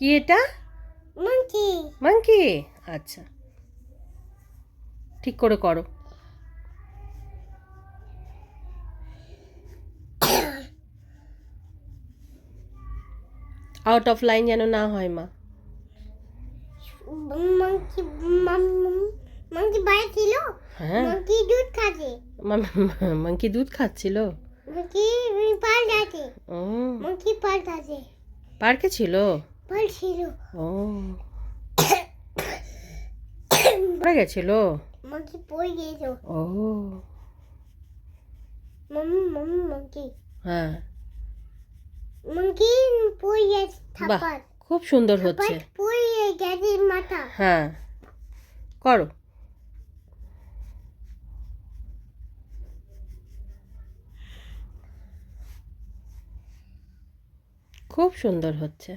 কি এটা? Monkey monkey আচ্ছা। ঠিক করে করো। আউট অফ লাইন যেন না হয় মা। মাংকি মাংকি বাইরে ছিল? হ্যাঁ। মাংকি দুধ খাচ্ছে। মাংকি দুধ খাচ্ছিল? মাংকি পাল ও। মাংকি পাল আছে পার্কে ছিল? ছিল ও। পড়ে গেছিল? মাংকি পড়ে গেছো ও। মাম্মি মাম্মি মাংকি হ্যাঁ। মাংকি পড়ে গেছে বাহ থাপার খুব সুন্দর হচ্ছে। পড়ে গেছে মাথা। হ্যাঁ। করো। খুব সুন্দর হচ্ছে।